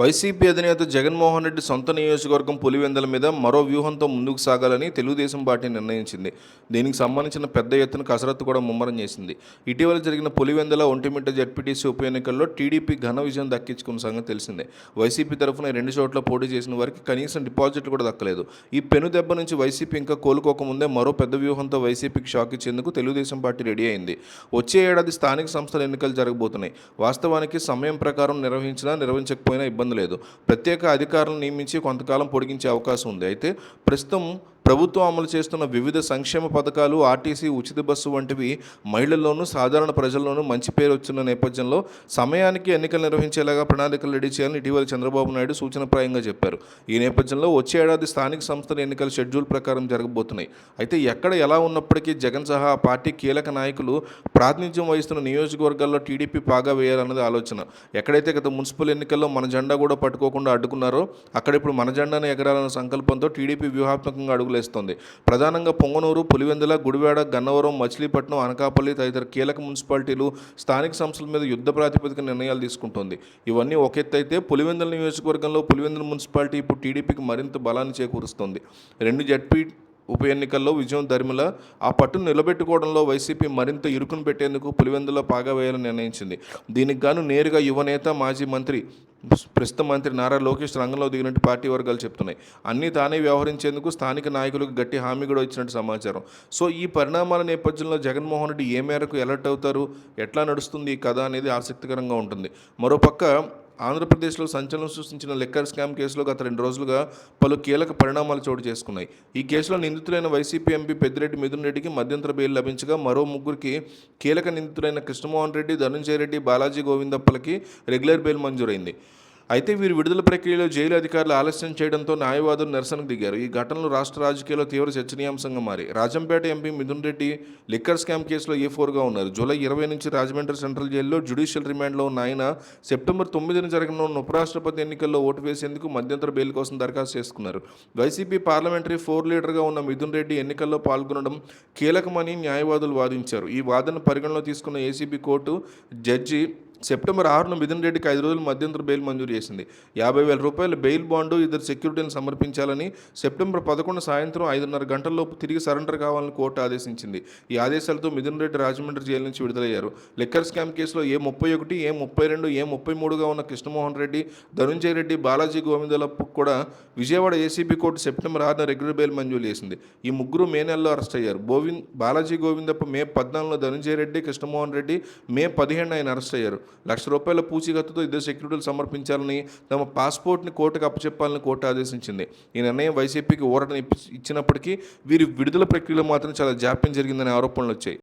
YCP అధినేత జగన్మోహన్ రెడ్డి సొంత నియోజకవర్గం పులివెందల మీద మరో వ్యూహంతో ముందుకు సాగాలని తెలుగుదేశం పార్టీ నిర్ణయించింది. దీనికి సంబంధించిన పెద్ద ఎత్తున కసరత్తు కూడా ముమ్మరం చేసింది. ఇటీవల జరిగిన పులివెందల ఒంటిమిట్ట జడ్పీటీసీ ఉప ఎన్నికల్లో టీడీపీ ఘన విజయం దక్కించుకున్న సంగతి తెలిసిందే. వైసీపీ తరఫున రెండు చోట్ల పోటీ చేసిన వారికి కనీసం డిపాజిట్లు కూడా దక్కలేదు. ఈ పెను దెబ్బ నుంచి వైసీపీ ఇంకా కోలుకోకముందే మరో పెద్ద వ్యూహంతో వైసీపీకి షాక్ ఇచ్చేందుకు తెలుగుదేశం పార్టీ రెడీ అయింది. వచ్చే ఏడాది స్థానిక సంస్థల ఎన్నికలు జరగబోతున్నాయి. వాస్తవానికి సమయం ప్రకారం నిర్వహించినా నిర్వహించకపోయినా ఇబ్బంది లేదు. ప్రత్యేక అధికారులను నియమించి కొంతకాలం పొడిగించే అవకాశం ఉంది. అయితే ప్రస్తుతం ప్రభుత్వం అమలు చేస్తున్న వివిధ సంక్షేమ పథకాలు ఆర్టీసీ ఉచిత బస్సు వంటివి మహిళల్లోనూ సాధారణ ప్రజల్లోనూ మంచి పేరు వచ్చిన నేపథ్యంలో సమయానికి ఎన్నికలు నిర్వహించేలాగా ప్రణాళికలు రెడీ చేయాలని ఇటీవల చంద్రబాబు నాయుడు సూచనప్రాయంగా చెప్పారు. ఈ నేపథ్యంలో వచ్చే ఏడాది స్థానిక సంస్థల ఎన్నికల షెడ్యూల్ ప్రకారం జరగబోతున్నాయి. అయితే ఎక్కడ ఎలా ఉన్నప్పటికీ జగన్ సహా ఆ పార్టీ కీలక నాయకులు ప్రాతినిధ్యం వహిస్తున్న నియోజకవర్గాల్లో టీడీపీ పాగా వేయాలన్నది ఆలోచన. ఎక్కడైతే గత మున్సిపల్ ఎన్నికల్లో మన జెండా కూడా పట్టుకోకుండా అడ్డుకున్నారో అక్కడ ఇప్పుడు మన జెండాను ఎగరాలన్న సంకల్పంతో టీడీపీ వ్యూహాత్మకంగా అడుగులు అడుగులేస్తోంది ప్రధానంగా పొంగనూరు పులివెందుల గుడివాడ గన్నవరం మచిలీపట్నం అనకాపల్లి తదితర కీలక మున్సిపాలిటీలు స్థానిక సంస్థల మీద యుద్ధ ప్రాతిపదిక నిర్ణయాలు తీసుకుంటోంది. ఇవన్నీ ఒక ఎత్తు అయితే పులివెందుల నియోజకవర్గంలో పులివెందుల మున్సిపాలిటీ ఇప్పుడు టీడీపీకి మరింత బలాన్ని చేకూరుస్తోంది. రెండు జడ్పీ ఉప ఎన్నికల్లో విజయం ధర్మిల ఆ పట్టును నిలబెట్టుకోవడంలో వైసీపీ మరింత ఇరుకును పెట్టేందుకు పులివెందులో పాగా వేయాలని నిర్ణయించింది. దీనికి గాను నేరుగా యువనేత మాజీ మంత్రి ప్రస్తుత మంత్రి నారా లోకేష్ రంగంలో దిగినట్టు పార్టీ వర్గాలు చెప్తున్నాయి. అన్నీ తానే వ్యవహరించేందుకు స్థానిక నాయకులకు గట్టి హామీ కూడా ఇచ్చినట్టు సమాచారం. సో ఈ పరిణామాల నేపథ్యంలో జగన్మోహన్ రెడ్డి ఏ మేరకు ఎలర్ట్ అవుతారు? ఎట్లా నడుస్తుంది ఈ కథ అనేది ఆసక్తికరంగా ఉంటుంది. మరోపక్క ఆంధ్రప్రదేశ్లో సంచలనం సృష్టించిన లిక్కర్ స్కామ్ కేసులో గత రెండు రోజులుగా పలు కీలక పరిణామాలు చోటు చేసుకున్నాయి. ఈ కేసులో నిందితులైన వైసీపీ ఎంపీ పెద్దిరెడ్డి మిథున్ రెడ్డికి మధ్యంతర బెయిల్ లభించగా మరో ముగ్గురికి కీలక నిందితులైన కృష్ణమోహన్ రెడ్డి ధనంజయ రెడ్డి బాలాజీ గోవిందప్పలకి రెగ్యులర్ బెయిల్ మంజూరైంది. అయితే వీరు విడుదల ప్రక్రియలో జైలు అధికారులు ఆలస్యం చేయడంతో న్యాయవాదులు నిరసనకు దిగారు. ఈ ఘటనలు రాష్ట్ర రాజకీయాల్లో తీవ్ర చర్చనీయాంశంగా మారి. Rajampet MP Mithun Reddy liquor scam కేసులో ఏ ఫోర్గా ఉన్నారు? జూలై ఇరవై నుంచి రాజమండ్రి సెంట్రల్ జైల్లో జ్యుడిషియల్ రిమాండ్లో ఉన్న ఆయన సెప్టెంబర్ తొమ్మిదిన జరగనున్న ఉపరాష్ట్రపతి ఎన్నికల్లో ఓటు వేసేందుకు మధ్యంతర బెయిల్ కోసం దరఖాస్తు చేసుకున్నారు. వైసీపీ పార్లమెంటరీ ఫోర్ లీడర్గా ఉన్న మిథున్ రెడ్డి ఎన్నికల్లో పాల్గొనడం కీలకమని న్యాయవాదులు వాదించారు. ఈ వాదన పరిగణలో తీసుకున్న ఏసీబీ కోర్టు జడ్జి సెప్టెంబర్ ఆరున మిథున్ రెడ్డికి ఐదు రోజులు మధ్యంతర బెయిల్ మంజూరు చేసింది. యాభై వేల రూపాయల బెయిల్ బాండు ఇద్దరు సెక్యూరిటీని సమర్పించాలని సెప్టెంబర్ పదకొండు సాయంత్రం ఐదున్నర గంటల్లోపు తిరిగి సరెండర్ కావాలని కోర్టు ఆదేశించింది. ఈ ఆదేశాలతో మిథున్ రెడ్డి రాజమండ్రి జైలు నుంచి విడుదలయ్యారు. లిక్కర్ స్కామ్ కేసులో ఏ ముప్పై ఒకటి ఏ ముప్పై రెండు ఏ ముప్పై మూడుగా ఉన్న కృష్ణమోహన్ రెడ్డి ధనుంజయ రెడ్డి బాలాజీ గోవిందలకు కూడా విజయవాడ ఏసీబీ కోర్టు సెప్టెంబర్ ఆరున రెగ్యులర్ బెయిల్ మంజూరు చేసింది. ఈ ముగ్గురు మే నెలలో అరెస్ట్ అయ్యారు. గోవింద్ బాలాజీ గోవిందప్ప మే పద్నాలుగులో ధనుంజయ రెడ్డి కృష్ణమోహన్ రెడ్డి మే పదిహేను ఆయన అరెస్ట్ అయ్యారు. లక్ష రూపాయల పూచీకత్తుతో ఇద్దరు సెక్యూరిటీలు సమర్పించాలని తమ పాస్పోర్ట్ని కోర్టుకు అప్పచెప్పాలని కోర్టు ఆదేశించింది. ఈ నిర్ణయం వైసీపీకి ఊరటని ఇచ్చినప్పటికీ వీరి విడుదల ప్రక్రియలో మాత్రం చాలా జాప్యం జరిగిందనే ఆరోపణలు వచ్చాయి.